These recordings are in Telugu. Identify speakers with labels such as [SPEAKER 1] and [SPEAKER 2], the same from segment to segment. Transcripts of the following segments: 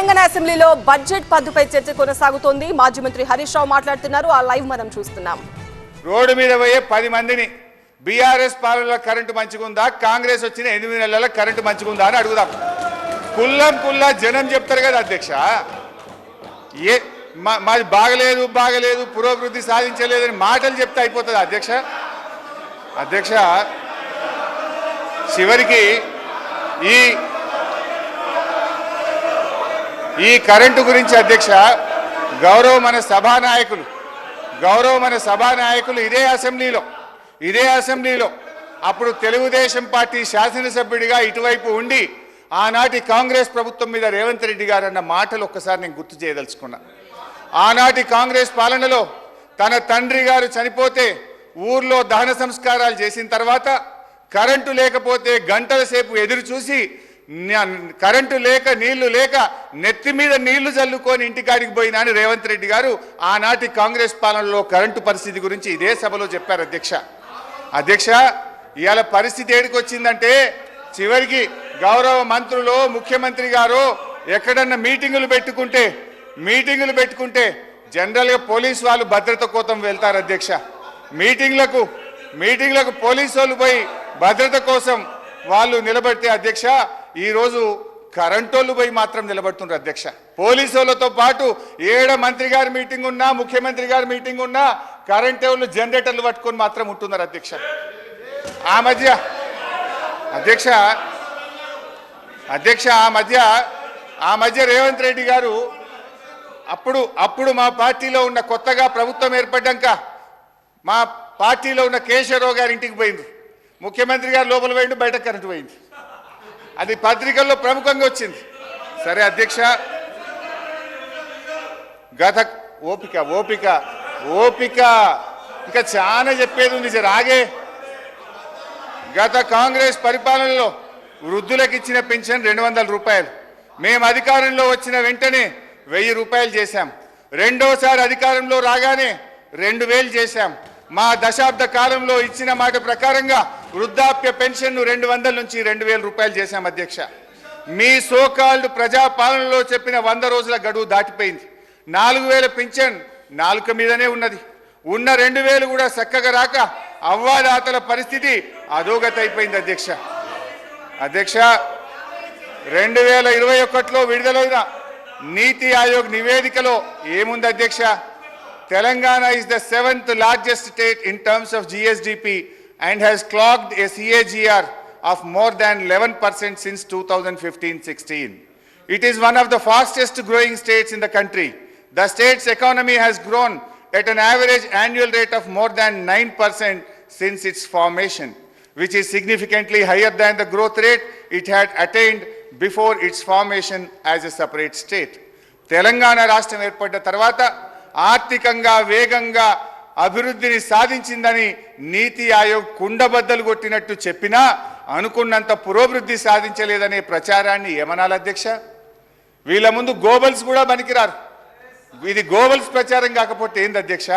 [SPEAKER 1] తెలంగాణ అసెంబ్లీలో బడ్జెట్ పద్దుపై చర్చ కొనసాగుతోంది. మాజీ మంత్రి హరీష్ రావు మాట్లాడుతున్నారు. ఆ లైవ్ మనం చూస్తున్నాం.
[SPEAKER 2] రోడ్డు మీద పోయే పది మందిని బీఆర్ఎస్ పాలనలో కరెంటు మంచిగుందా కాంగ్రెస్ వచ్చిన ఎనిమిది నెలల కరెంటు మంచిగుందా అని అడుగుదాం. కుల్లం కుల్లా జనం చెప్తారు కదా అధ్యక్ష. ఏ మా- మాది బాగలేదు బాగలేదు పురోభివృద్ధి సాధించలేదని మాటలు చెప్తే అయిపోతుంది అధ్యక్ష. అధ్యక్ష చివరికి ఈ ఈ కరెంటు గురించి అధ్యక్ష గౌరవ మన సభానాయకులు గౌరవ మన సభానాయకులు ఇదే అసెంబ్లీలో ఇదే అసెంబ్లీలో అప్పుడు తెలుగుదేశం పార్టీ శాసనసభ్యుడిగా ఇటువైపు ఉండి ఆనాటి కాంగ్రెస్ ప్రభుత్వం మీద రేవంత్ రెడ్డి గారు అన్న మాటలు ఒక్కసారి నేను గుర్తు చేయదలుచుకున్నా. ఆనాటి కాంగ్రెస్ పాలనలో తన తండ్రి గారు చనిపోతే ఊర్లో దహన సంస్కారాలు చేసిన తర్వాత కరెంటు లేకపోతే గంటల సేపు ఎదురు చూసి కరెంటు లేక నీళ్ళు లేక నెత్తి మీద నీళ్ళు చల్లుకొని ఇంటికాడికి పోయినా అని రేవంత్ రెడ్డి గారు ఆనాటి కాంగ్రెస్ పాలనలో కరెంటు పరిస్థితి గురించి ఇదే సభలో చెప్పారు అధ్యక్ష. అధ్యక్ష ఇవాళ పరిస్థితి ఏడికి వచ్చిందంటే చివరికి గౌరవ మంత్రులు ముఖ్యమంత్రి గారు ఎక్కడన్నా మీటింగులు పెట్టుకుంటే మీటింగులు పెట్టుకుంటే జనరల్గా పోలీస్ వాళ్ళు భద్రత కోసం వెళ్తారు అధ్యక్ష. మీటింగ్లకు మీటింగ్లకు పోలీసు వాళ్ళు పోయి భద్రత కోసం వాళ్ళు నిలబడితే అధ్యక్ష ఈరోజు కరెంటోళ్ళు పోయి మాత్రం నిలబడుతున్నారు అధ్యక్ష. పోలీసు వాళ్ళతో పాటు ఏడ మంత్రి గారి మీటింగ్ ఉన్నా ముఖ్యమంత్రి గారి మీటింగ్ ఉన్నా కరెంట్ వాళ్ళు జనరేటర్లు పట్టుకొని మాత్రం ఉంటున్నారు అధ్యక్ష. ఆ మధ్య అధ్యక్ష అధ్యక్ష ఆ మధ్య ఆ మధ్య రేవంత్ రెడ్డి గారు అప్పుడు అప్పుడు మా పార్టీలో ఉన్న కొత్తగా ప్రభుత్వం ఏర్పడ్డాక మా పార్టీలో ఉన్న కేశవరావు గారి ఇంటికి పోయింది ముఖ్యమంత్రి గారు లోపల పోయిండు బయట కరెంటు పోయింది. అది పత్రికల్లో ప్రముఖంగా వచ్చింది. సరే అధ్యక్ష. గత ఓపిక ఓపిక ఓపిక. ఇంకా చాలా చెప్పేది ఉంది సార్ ఆగే. గత కాంగ్రెస్ పరిపాలనలో వృద్ధులకు ఇచ్చిన పెన్షన్ రెండు వందల రూపాయలు. మేము అధికారంలో వచ్చిన వెంటనే వెయ్యి రూపాయలు చేశాం. రెండోసారి అధికారంలో రాగానే రెండు వేలు చేశాం. మా దశాబ్ద కాలంలో ఇచ్చిన మాట ప్రకారంగా వృద్ధాప్య పెన్షన్ను రెండు వందల నుంచి రెండు వేల రూపాయలు చేశాం అధ్యక్ష. మీ సోకాల్డ్ ప్రజాపాలనలో చెప్పిన వంద రోజుల గడువు దాటిపోయింది. నాలుగు వేల పింఛన్ నాలుక మీదనే ఉన్నది. ఉన్న రెండు వేలు కూడా చక్కగా రాక అవ్వాదాతల పరిస్థితి అధోగత అయిపోయింది అధ్యక్ష. అధ్యక్ష రెండు వేల ఇరవై ఒకటిలో విడుదలైన నీతి ఆయోగ్ నివేదికలో ఏముంది అధ్యక్ష? Telangana is the seventh largest state in terms of GSDP And has clocked a CAGR of more than eleven percent since two thousand fifteen sixteen It is one of the fastest growing states in the country. The state's economy has grown at an average annual rate of more than 9% since its formation, which is significantly higher than the growth rate it had attained before its formation as a separate state. Telangana రాష్ట్రం ఏర్పడ్డ తర్వాత ఆర్థికంగా వేగంగా అభివృద్ధిని సాధించిందని నీతి ఆయోగ్ కుండబద్దలు కొట్టినట్టు చెప్పినా అనుకున్నంత పురోభివృద్ధి సాధించలేదనే ప్రచారాన్ని ఏమనాలి అధ్యక్ష? వీళ్ళ ముందు గోబల్స్ కూడా పనికిరారు. ఇది గోబల్స్ ప్రచారం కాకపోతే ఏంది అధ్యక్ష?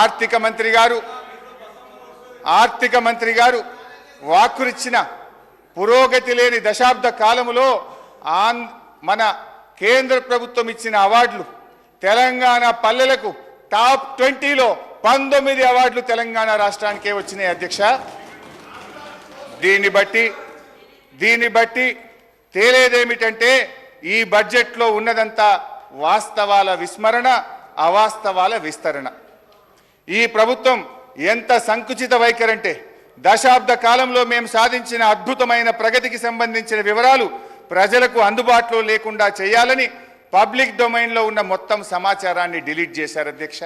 [SPEAKER 2] ఆర్థిక మంత్రి గారు ఆర్థిక మంత్రి గారు వాక్కురిచ్చిన పురోగతి లేని దశాబ్ద కాలములో ఆన్ మన కేంద్ర ప్రభుత్వం ఇచ్చిన అవార్డులు తెలంగాణ పల్లెలకు టాప్ ట్వంటీలో పంతొమ్మిది అవార్డులు తెలంగాణ రాష్ట్రానికే వచ్చినాయి అధ్యక్ష. దీన్ని బట్టి దీన్ని బట్టి తేలేదేమిటంటే ఈ బడ్జెట్లో ఉన్నదంతా వాస్తవాల విస్మరణ అవాస్తవాల విస్తరణ. ఈ ప్రభుత్వం ఎంత సంకుచిత వైఖరంటే దశాబ్ద కాలంలో మేము సాధించిన అద్భుతమైన ప్రగతికి సంబంధించిన వివరాలు ప్రజలకు అందుబాటులో లేకుండా చేయాలని పబ్లిక్ డొమైన్లో ఉన్న మొత్తం సమాచారాన్ని డిలీట్ చేశారు అధ్యక్ష.